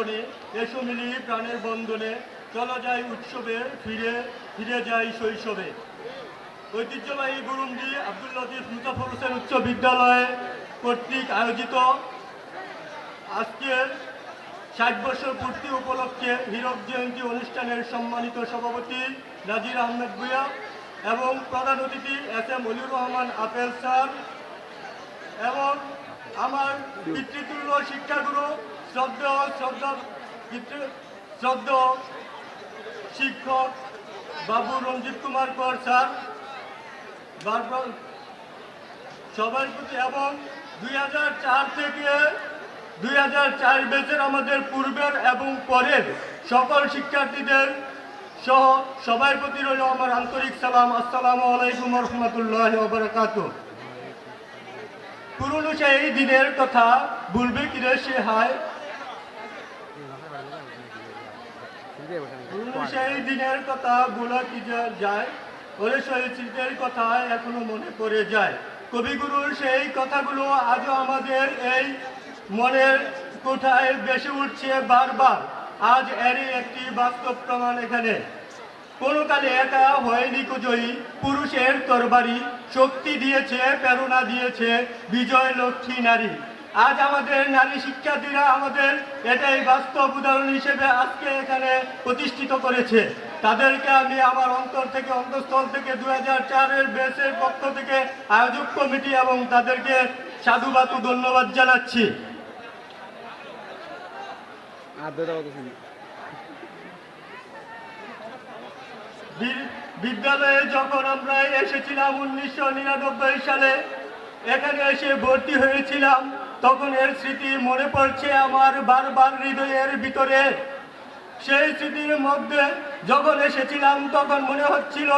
প্রাঙ্গণে এসো মিলি প্রাণের বন্ধনে, চলো যাই উৎসবে, ফিরে ফিরে যাই শৈশবে। ঐতিহ্যবাহী গুরুমজি আব্দুল লতিফ মুজাফর হোসেন উচ্চ বিদ্যালয় কর্তৃক আয়োজিত। আজকের ষাট বছর পূর্তি উপলক্ষে হীরক জয়ন্তী অনুষ্ঠানের সম্মানিত সভাপতি নাজির আহমেদ ভুয়া এবং প্রধান অতিথি S M Oliur Rahman Apel sir এবং আমার পিতৃতুল্য শিক্ষাগুরু শ্রদ্ধা শ্রদ্ধা শ্রদ্ধা শিক্ষক বাবু রঞ্জিত কুমার কর স্যার। সবার প্রতি এবং দুই থেকে দুই হাজার চার বেচের আমাদের পূর্বের এবং পরের সকল শিক্ষার্থীদের সহ সবার প্রতি রইল আমার আন্তরিক সালাম। আসসালামু আলাইকুম রহমতুল্লাহ বারাকাত পুরনো সেই দিনের কথা ভুলবে কিরে সে হায় পুরনো সেই দিনের কথা ভুলা কি যায়? ওরে শহীদ শিল্পের কথা এখনও মনে পড়ে যায়। কবিগুরুর সেই কথাগুলো আজও আমাদের এই মনের কোঠায় বেশি উঠছে বারবার। আজ এরই একটি বাস্তব প্রমাণ এখানে। কোনো কালে একা হয়নি জয়ী পুরুষের তরবারি। শক্তি দিয়েছে, প্রেরণা দিয়েছে বিজয় লক্ষ্মী নারী। আজ আমাদের নারী শিক্ষার্থীরা আমাদের এটাই বাস্তব উদাহরণ হিসেবে আজকে এখানে প্রতিষ্ঠিত করেছে। তাদেরকে আমি আমার অন্তর থেকে অন্তঃস্থল থেকে দু হাজার চারের বেসের পক্ষ থেকে আয়োজক কমিটি এবং তাদেরকে সাধুবাদ ও ধন্যবাদ জানাচ্ছি। বিদ্যালয়ে যখন আমরা এসেছিলাম উনিশশো নিরানব্বই সালে এখানে এসে ভর্তি হয়েছিলাম। তখন এর স্মৃতি মনে পড়ছে আমার বারবার হৃদয়ের ভিতরে। সেই স্মৃতির মধ্যে যখন এসেছিলাম, তখন মনে হচ্ছিল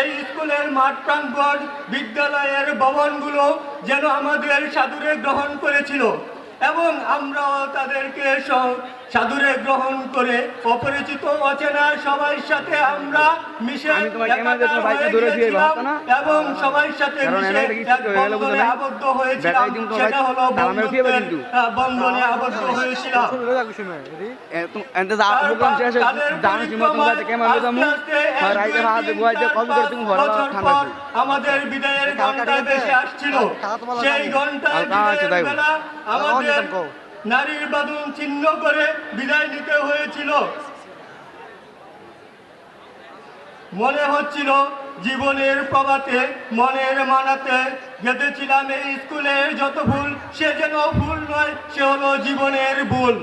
এই স্কুলের মাঠ প্রাঙ্গণ, বিদ্যালয়ের ভবনগুলো যেন আমাদের সাদুরে গ্রহণ করেছিল। এবং আমরাও তাদেরকে স- সাদুরে গ্রহণ করে অপরিচিত অচেনা সবার সাথে আমরা মিশে? এবং সবার সাথে মিশে বন্ধনে আবদ্ধ হয়েছিলাম। সেটা হলো বন্ধনে আবদ্ধ হয়েছিলাম। হয়ে আমাদের বিদায়ের ঘণ্টা বেশি আসছিল। সেই বেলা। আমাদের নারীর বাদন চিহ্ন করে বিদায় নিতে হয়েছিল। মনে হচ্ছিল জীবনের প্রভাতে মনের মানাতে গেঁথেছিলাম এই স্কুলের যত ভুল সে যেন ভুল নয় সে হলো জীবনের ভুল।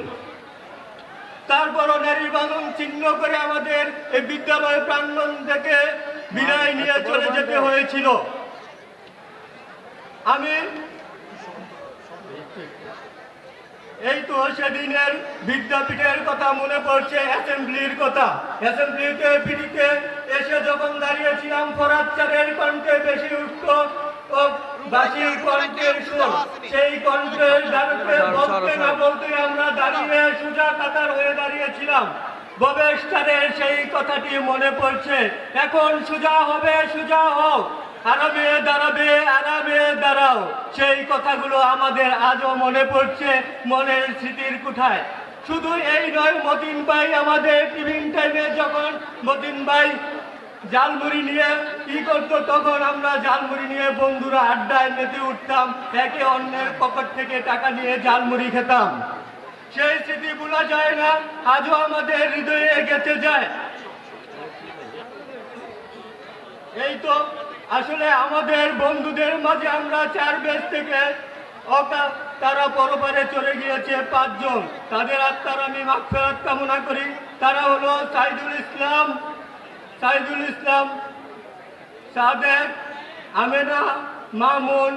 তারপরও নারী বাঁধন চিহ্ন করে আমাদের এই বিদ্যালয় প্রাঙ্গণ থেকে বিদায় নিয়ে চলে যেতে হয়েছিল। আমি এই তো সেদিনের বিদ্যাপীঠের কথা মনে পড়ছে অ্যাসেম্বলির কথা। অ্যাসেম্বলিতে পিঠিতে এসে যখন দাঁড়িয়েছিলাম ফরাদ চারের কণ্ঠে বেশি উঠত ও বাসির কণ্ঠের সুর। সেই কণ্ঠের বলতে না বলতে আমরা দাঁড়িয়ে সোজা কাতার হয়ে দাঁড়িয়েছিলাম। সেই কথাটি মনে পড়ছে। এখন সোজা হবে সোজা হোক। আরামে দাঁড়াবে আরামে দাঁড়াও। সেই কথাগুলো আমাদের আজও মনে পড়ছে মনের স্মৃতির কোঠায়। শুধু এই নয়, মতিন ভাই আমাদের টিফিন টাইমে যখন মতিন ভাই জালমুড়ি নিয়ে কি করতো, তখন আমরা জালমুড়ি নিয়ে বন্ধুরা আড্ডায় মেতে উঠতাম, একে অন্যের পকেট থেকে টাকা নিয়ে জালমুড়ি খেতাম। সেই স্মৃতি ভোলা যায় না, আজও আমাদের হৃদয়ে গেঁথে যায়। এই তো আসলে আমাদের বন্ধুদের মাঝে আমরা চার বেশ থেকে তারা পরপারে চলে গিয়েছে পাঁচজন। তাদের আত্মার আমি মাগফেরাত কামনা করি। তারা হলো সাইদুল ইসলাম সাইদুল ইসলাম, সাদেক, আমেনা, মামুন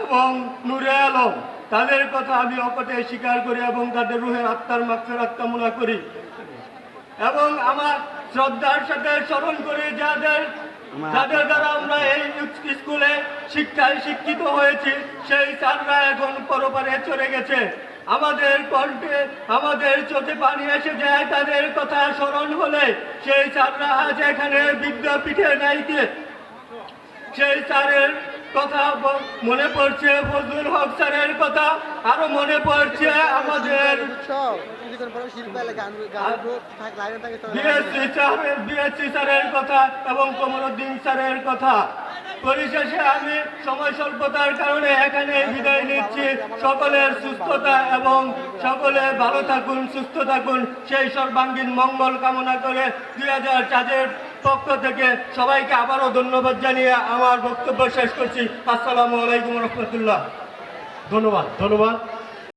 এবং নুরে আলম। তাদের কথা আমি অকটে স্বীকার করি এবং তাদের রুহের আত্মার মাগফেরাত কামনা করি। এবং আমার শ্রদ্ধার সাথে স্মরণ করি যাদের যাদের দ্বারা আমরা এই স্কুলে শিক্ষায় শিক্ষিত হয়েছি, সেই স্যাররা এখন পরপারে চলে গেছে। আমাদের কণ্ঠে, আমাদের চোখে পানি এসে যায় তাদের কথা স্মরণ হলে সেই স্যাররা আজ এখানে বিদ্যাপীঠে নাইকে সেই স্যারের কথা মনে পড়ছে ফজলুল হক স্যারের কথা। আরও মনে পড়ছে আমাদের বিএসসি স্যারের কথা এবং কমরুদ্দিন স্যারের কথা। পরিশেষে আমি সময় স্বল্পতার কারণে এখানে বিদায় নিচ্ছি। সকলের সুস্থতা এবং সকলে ভালো থাকুন, সুস্থ থাকুন। সেই সর্বাঙ্গীন মঙ্গল কামনা করে দুই হাজার চাঁদের পক্ষ থেকে সবাইকে আবারও ধন্যবাদ জানিয়ে আমার বক্তব্য শেষ করছি। আসসালামু আলাইকুম রহমতুল্লাহ। ধন্যবাদ ধন্যবাদ।